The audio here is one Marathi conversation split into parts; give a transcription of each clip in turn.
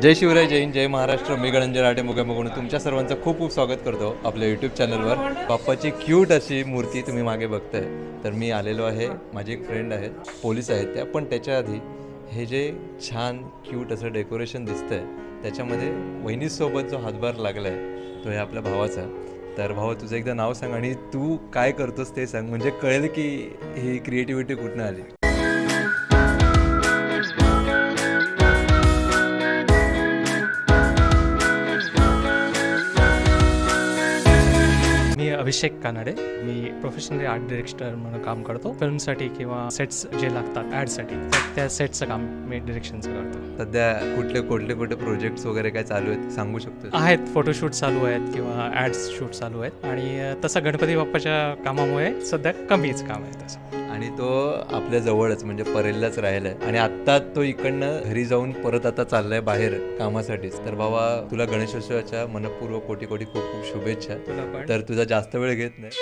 जय शिवराय जय हिंद जय महाराष्ट्र. मी गणंजय राटे मुगमगुण. म्हणून तुमच्या सर्वांचं खूप खूप स्वागत करतो आपल्या यूट्यूब चॅनलवर बाप्पाची क्यूट अशी मूर्ती तुम्ही मागे बघताय. तर मी आलेलो आहे. माझी एक फ्रेंड आहेत. पोलीस आहेत त्या. पण त्याच्या आधी हे जे छान क्यूट असं डेकोरेशन दिसतंय त्याच्यामध्ये वहिनीसोबत जो हातभार लागला आहे तो हे आपल्या भावाचा. तर भाऊ तुझं एकदा नाव सांग आणि तू काय करतोस ते सांग. म्हणजे कळेल की ही क्रिएटिव्हिटी कुठनं आली. अभिषेक कानडे. मी प्रोफेशनली आर्ट डिरेक्टर म्हणून काम करतो. फिल्मसाठी किंवा सेट्स जे लागतात ॲडसाठी त्या सेटचं काम मी डिरेक्शनचं करतो. सध्या कुठले कुठले कुठले प्रोजेक्ट्स वगैरे काय चालू आहेत सांगू शकतो आहेत फोटोशूट चालू आहेत किंवा ॲड्स शूट चालू आहेत. आणि तसं गणपती बाप्पाच्या कामामुळे सध्या कमीच काम आहे तसं. आणि तो आपल्या जवळच म्हणजे परेललाच राहिलाय. आणि आत्ता तो इकडनं घरी जाऊन परत आता चाललाय बाहेर कामासाठीच. तर बाबा तुला गणेशोत्सवाच्या मनपूर्वक कोटी कोटी खूप खूप शुभेच्छा. तर तुझा जास्त वेळ घेत नाही.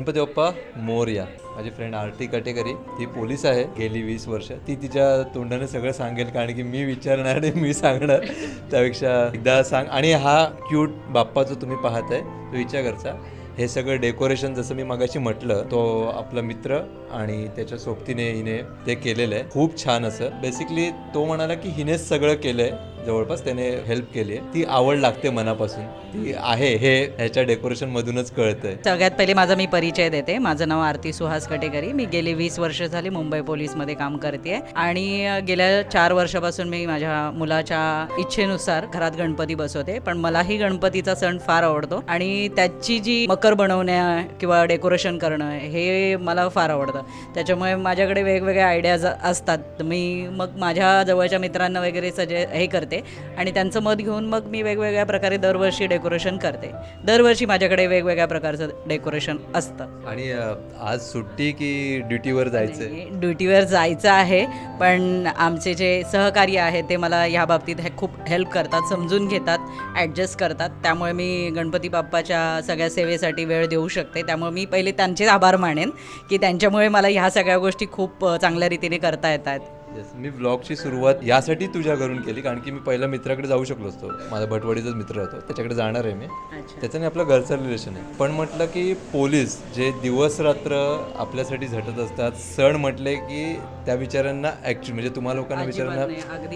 गणपती बाप्पा मोरया. माझी फ्रेंड आरती कटेकरी ती पोलीस आहे. गेली वीस वर्ष. ती तिच्या तोंडाने सगळं सांगेल कारण की मी विचारणार आणि मी सांगणार. त्यापेक्षा एकदा सांग. आणि हा क्यूट बाप्पा जो तुम्ही पाहत आहे तो हिच्या घरचा हे सगळं डेकोरेशन जसं मी मगाशी म्हटलं तो आपला मित्र आणि त्याच्या सोबतीने हिने ते केलेलं आहे. खूप छान असं. बेसिकली तो म्हणाला की हिनेच सगळं केलंय. जवळपास त्याने हेल्प केली आहे. ती आवड लागते मनापासून. ती आहे हे ह्याच्या डेकोरेशन मधूनच कळतंय. सगळ्यात पहिले माझा मी परिचय देते. माझं नाव आरती सुहास कटेकरी. मी गेली वीस वर्ष झाली मुंबई पोलीसमध्ये काम करते आणि गेल्या चार वर्षापासून मी माझ्या मुलाच्या इच्छेनुसार घरात गणपती बसवते. पण मलाही गणपतीचा सण फार आवडतो. आणि त्याची जी मकर बनवण्या किंवा डेकोरेशन करणं हे मला फार आवडतं. त्याच्यामुळे माझ्याकडे वेगवेगळ्या आयडियाज असतात. तर मी मग माझ्या जवळच्या मित्रांना वगैरे सजे हे करते. आणि त्यांचं मत घेऊन मग मी वेगवेगळ्या प्रकारे दरवर्षी डेकोरेशन करते. दरवर्षी माझ्याकडे वेगवेगळ्या प्रकारचं डेकोरेशन असतं. आणि आज सुट्टी की ड्युटीवर जायचंय? ड्युटीवर जायचं आहे. पण आमचे जे सहकारी आहेत ते मला ह्या बाबतीत हे खूप हेल्प करतात समजून घेतात ॲडजस्ट करतात. त्यामुळे मी गणपती बाप्पाच्या सगळ्या सेवेसाठी वेळ देऊ शकते. त्यामुळे मी पहिले त्यांचे आभार मानेन की त्यांच्यामुळे मला ह्या सगळ्या गोष्टी खूप चांगल्या रीतीने करता येतात येस मी ब्लॉगची सुरुवात यासाठी तुझ्या घरून केली कारण की मी पहिला मित्राकडे जाऊ शकलो असतो. माझा भटवाडीचाच मित्र होतो त्याच्याकडे जाणार आहे मी. त्याच्याने आपलं घरचं रिलेशन आहे. पण म्हटलं की पोलीस जे दिवस रात्र आपल्यासाठी झटत असतात सण म्हटले की त्या बिचाऱ्यांना ॲक्च्युली म्हणजे तुम्हा लोकांना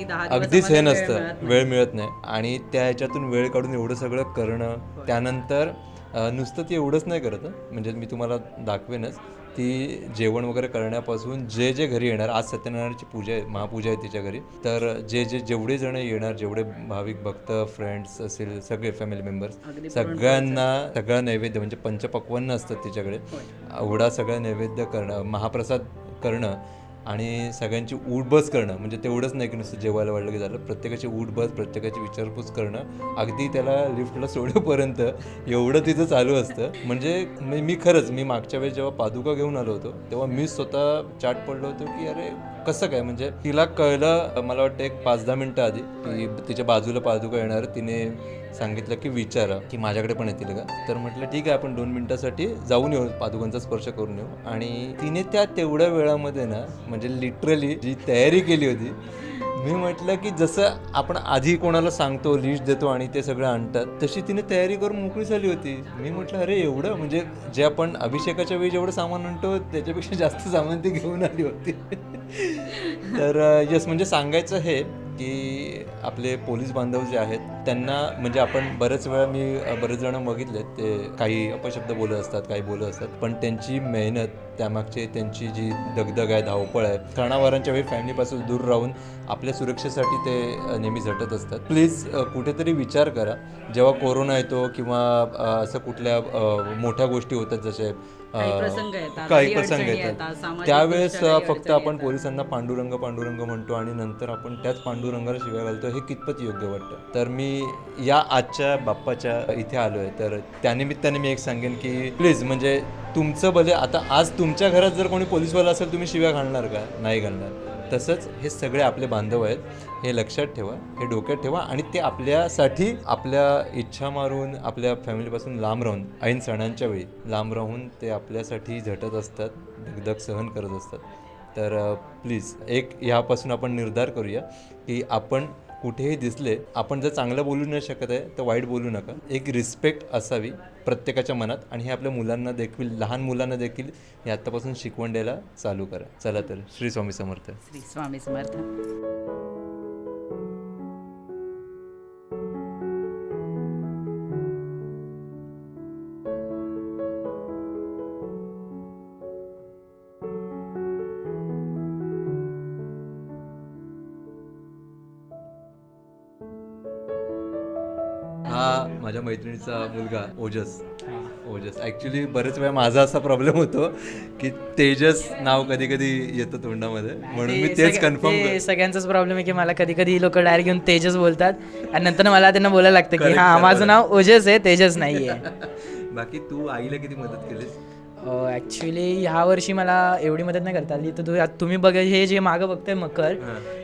दहा अगदीच हे नसतं वेळ मिळत नाही. आणि त्या ह्याच्यातून वेळ काढून एवढं सगळं करणं त्यानंतर नुसतं ती एवढंच नाही करत. म्हणजे मी तुम्हाला दाखवेनच. ती जेवण वगैरे करण्यापासून जे जे घरी येणार आज सत्यनारायणाची पूजा आहे महापूजा आहे तिच्या घरी तर जे जे जेवढे जण येणार जेवढे भाविक भक्त फ्रेंड्स असेल सगळे फॅमिली मेंबर्स सगळ्यांना सगळं नैवेद्य म्हणजे पंचपक्वान्न असतात तिच्याकडे. एवढा सगळं नैवेद्य करणं महाप्रसाद करणं आणि सगळ्यांची उठबस करणं म्हणजे तेवढंच नाही की नुसतं जेवायला वाढलं की झालं प्रत्येकाची उठबस प्रत्येकाची विचारपूस करणं अगदी त्याला लिफ्टला सोडेपर्यंत एवढं तिथं चालू असतं. म्हणजे मी मी खरंच मी मागच्या वेळेस जेव्हा पादुका घेऊन आलो होतो तेव्हा मी स्वतः चाट पडलो होतो की अरे कसं काय? म्हणजे तिला कळलं मला वाटतं एक पाच दहा मिनटं आधी की तिच्या बाजूला पादुका येणार तिने सांगितलं की विचारा की माझ्याकडे पण येतील का? तर म्हटलं ठीक आहे आपण दोन मिनिटासाठी जाऊन येऊ पादुकांचा स्पर्श करून येऊ. आणि तिने त्या तेवढ्या वेळामध्ये ना म्हणजे लिटरली जी तयारी केली होती मी म्हटलं की जसं आपण आधी कोणाला सांगतो लिस्ट देतो आणि ते सगळं आणतात तशी तिने तयारी करून मोकळी झाली होती. मी म्हटलं अरे एवढं? म्हणजे जे आपण अभिषेकाच्या वेळी जेवढं सामान आणतो त्याच्यापेक्षा जास्त सामान ती घेऊन आली होती. तर यस म्हणजे सांगायचं हे की आपले पोलीस बांधव जे आहेत त्यांना म्हणजे आपण बरेच वेळा मी बरेच जण बघितले ते काही अपशब्द बोलत असतात काही बोलत असतात. पण त्यांची मेहनत त्यामागचे त्यांची जी दगदग आहे धावपळ आहे सणावारांच्या वेळी फॅमिलीपासून दूर राहून आपल्या सुरक्षेसाठी ते नेहमी झटत असतात. प्लीज कुठेतरी विचार करा. जेव्हा कोरोना येतो किंवा असं कुठल्या मोठ्या गोष्टी होतात जसे काही प्रसंग येतात, काही काही प्रसंग अडचणी येतात. येतात, सामाजिक त्यावेळेस दृष्ट्या अ, काही फक्त अडचणी आपण येतात. पोलिसांना पांडुरंग पांडुरंग म्हणतो आणि नंतर आपण त्याच पांडुरंगाला शिव्या घालतो हे कितपत योग्य वाटतं? तर मी या आजच्या बाप्पाच्या इथे आलो आहे तर त्यानिमित्ताने मी एक सांगेन की प्लीज म्हणजे तुमचं भले आता आज तुमच्या घरात जर कोणी पोलीसवाला असेल तुम्ही शिव्या घालणार का? नाही घालणार. तसंच हे सगळे आपले बांधव आहेत हे लक्षात ठेवा हे डोक्यात ठेवा आणि ते आपल्यासाठी आपल्या इच्छा मारून आपल्या फॅमिलीपासून लांब राहून ऐन सणांच्या वेळी लांब राहून ते आपल्यासाठी झटत असतात दगदग सहन करत असतात. तर प्लीज एक ह्यापासून आपण निर्धार करूया की आपण कुठेही दिसले आपण जर चांगलं बोलू नाही शकत आहे तर वाईट बोलू नका. एक रिस्पेक्ट असावी प्रत्येकाच्या मनात आणि हे आपल्या मुलांना देखील लहान मुलांना देखील हे आत्तापासून शिकवण द्यायला चालू करा. चला तर श्री स्वामी समर्थ. श्री स्वामी समर्थ. माझ्या मैत्रिणीचा मुलगा ओजस. ओजस. ॲक्च्युली बरेच वेळा माझा असा प्रॉब्लेम होतो की तेजस नाव कधी कधी येतं तोंडामध्ये. म्हणून मी तेच कन्फर्म सगळ्यांचाच प्रॉब्लेम आहे की मला कधी कधी लोक डायरेक्ट घेऊन तेजस बोलतात आणि नंतर मला त्यांना बोलायला लागतं की हा. माझं नाव ओजस आहे तेजस नाही आहे बाकी तू आईला किती मदत केलीस? ॲक्च्युली ह्या वर्षी मला एवढी मदत नाही करता आली. तर तुम्ही बघा हे जे मागं बघतोय मकर.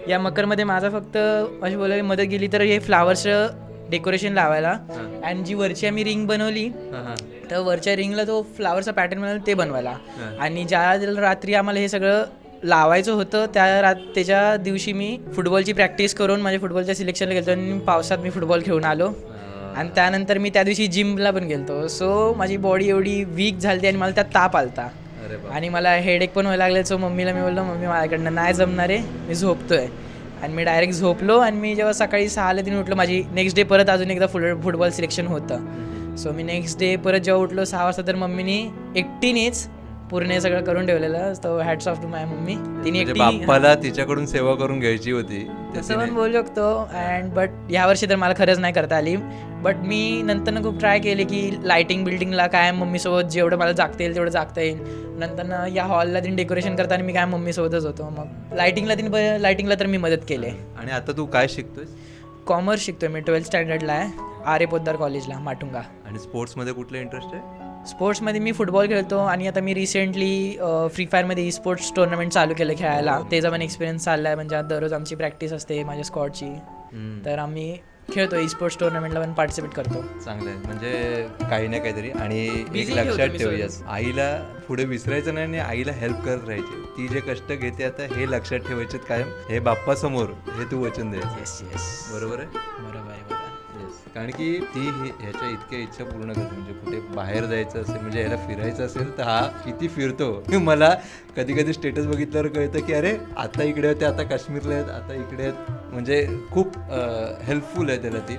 या मकरमध्ये माझा फक्त अशी बोलायला मदत केली तर हे फ्लावर्सचं डेकोरेशन लावायला. आणि जी वरची आम्ही रिंग बनवली तर वरच्या रिंगला तो फ्लावरचा पॅटर्न बनवला ते बनवायला. आणि ज्या रात्री आम्हाला हे सगळं लावायचं होतं त्या रात त्याच्या दिवशी मी फुटबॉलची प्रॅक्टिस करून माझ्या फुटबॉलच्या सिलेक्शनला गेलो आणि पावसात मी फुटबॉल खेळून आलो. आणि त्यानंतर मी त्या दिवशी जिमला पण गेलतो. सो माझी बॉडी एवढी वीक झाली आणि मला त्यात ताप आलता. आणि मला हेडेक पण व्हायला लागले. सो मम्मीला मी बोललो मम्मी माझ्याकडनं नाही जमणार आहे. मी झोपतोय. आणि मी डायरेक्ट झोपलो आणि मी जेव्हा सकाळी सहाला तिने उठलो माझी नेक्स्ट डे परत अजून एकदा फुट फुटबॉल सिलेक्शन होतं. सो मी नेक्स्ट डे परत जेव्हा उठलो सहा वाजता तर मम्मीने एकटीनेच पूर्ण सगळं करून ठेवलेलं तो hats off to my mummy तिने म्हणजे बाप्पाला तिच्याकडून सेवा करून घ्यायची होती. तसं पण बोलू शकतो अँड बट ह्या वर्षी तर मला खरंच नाही करता आली. बट मी नंतर खूप ट्राय केले की लाइटिंग बिल्डिंगला काय मम्मीसोबत जेवढं मला जागता येईल तेवढं जागता येईल नंतर या हॉलला तिने डेकोरेशन करताना मी काय मम्मीसोबतच होतो. मग लाइटिंगला तिने लाइटिंगला तर मी मदत केली. आणि आता तू काय शिकतोय? कॉमर्स शिकतोय मी ट्वेल्थ स्टँडर्डला आहे. आर पोद्दार कॉलेजला माटुंगा. आणि स्पोर्ट्समध्ये कुठलं इंटरेस्ट आहे? स्पोर्ट्समध्ये मी फुटबॉल खेळतो आणि आता मी रिसेंटली फ्री फायरमध्ये ई स्पोर्ट्स टुर्नामेंट चालू केलं खेळायला. त्याचा पण एक्सपिरियन्स चालला आहे म्हणजे आता दररोज आमची प्रॅक्टिस असते माझ्या हम्म. तर आम्ही खेळतो ई स्पोर्ट्स टुर्नामेंटला पण पार्टिसिपेट करतो. चांगलं आहे म्हणजे काही ना काहीतरी. आणि एक लक्षात ठेवतो मी ठेव स्वतः. यस आईला पुढे विसरायचं नाही आणि आईला हेल्प करत राहायचे. ती जे कष्ट घेते आता हे लक्षात ठेवायचे कायम. हे बाप्पासमोर हे तू वचन द्यायचं येस येस बरोबर आहे बरोबर आहे. येस कारण की ती ह्याच्या इतक्या इच्छा पूर्ण करते. म्हणजे कुठे बाहेर जायचं असेल म्हणजे ह्याला फिरायचं असेल तर हा किती फिरतो? मला कधी कधी स्टेटस बघितल्यावर कळतं की अरे आता इकडे होते आता काश्मीरला आहेत आता इकडे आहेत. म्हणजे खूप हेल्पफुल आहे त्याला ती.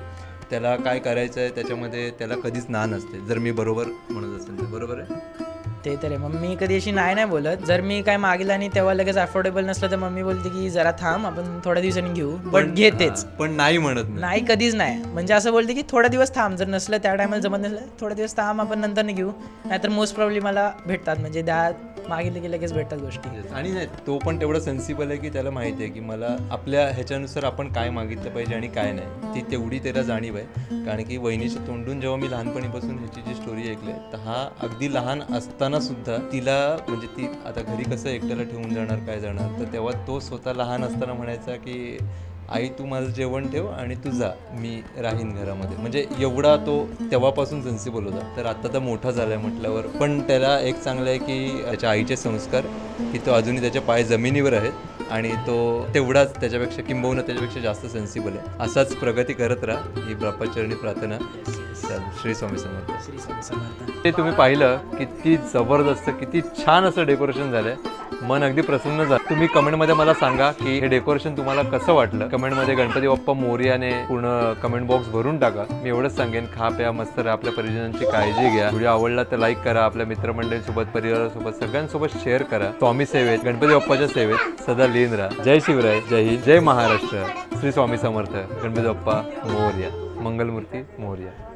त्याला काय करायचं आहे त्याच्यामध्ये त्याला कधीच ना नसते. जर मी बरोबर म्हणत असेल तर. बरोबर आहे? ते तर आहे. मम्मी कधी अशी नाही नाही बोलत. जर मी काय मागितलं आणि तेव्हा लगेच अफोर्डेबल नसलं तर मम्मी बोलते की जरा थांब आपण थोड्या दिवसांनी घेऊ. बट पण- घेतेच. पण नाही म्हणत नाही कधीच नाही. म्हणजे असं बोलते की थोडा दिवस थांब जर नसलं त्या टायमाला जमत नसलं थोडा दिवस थांब आपण नंतर घेऊ. नाहीतर मोस्ट प्रॉब्ली मला भेटतात. म्हणजे त्या मागितलं की लगेच भेटतात गोष्टी. आणि नाही तो पण तेवढा सेन्सिबल आहे की त्याला माहिती आहे की मला आपल्या ह्याच्यानुसार आपण काय मागितलं पाहिजे आणि काय नाही. ती तेवढी त्याला जाणीव आहे. कारण की वहिनीच्या तोंडून जेव्हा मी लहानपणीपासून ह्याची जी स्टोरी ऐकली आहे, तर हा अगदी लहान असताना सुद्धा तिला म्हणजे ती आता घरी कसं एकट्याला ठेवून जाणार काय जाणार तर तेव्हा तो स्वतः लहान असताना म्हणायचा की आई तू माझं जेवण ठेव आणि तू जा. मी राहीन घरामध्ये. म्हणजे एवढा तो तेव्हापासून सेन्सिबल होता. तर आत्ता तर मोठा झाला आहे म्हटल्यावर. पण त्याला एक चांगलं आहे की त्याच्या आईचे संस्कार की तो अजूनही त्याच्या पाय जमिनीवर आहेत आणि तो तेवढाच त्याच्यापेक्षा किंबहुना त्याच्यापेक्षा जास्त सेन्सिबल आहे. असाच प्रगती करत राहा. ही बाप्पाचरणी प्रार्थना श्री स्वामी समर्थ. श्री स्वामी समर्थ. ते तुम्ही पाहिलं किती जबरदस्त किती छान असं डेकोरेशन झालंय. मन अगदी प्रसन्न झालं. तुम्ही कमेंटमध्ये मला सांगा की हे डेकोरेशन तुम्हाला कसं वाटलं? कमेंटमध्ये गणपती बाप्पा मोर्याने पूर्ण कमेंट बॉक्स भरून टाका. मी एवढंच सांगेन खा प्या मस्त राहा. आपल्या परिजनांची काळजी घ्या. व्हिडिओ आवडला तर लाईक करा. आपल्या मित्रमंडळीसोबत परिवारासोबत सगळ्यांसोबत शेअर करा. स्वामी सेवेत गणपती बाप्पाच्या सेवेत सदा लीन राहा. जय शिवराय जय हिंद जय महाराष्ट्र. श्री स्वामी समर्थ गणपती बाप्पा मोर्या. मंगलमूर्ती मोर्या.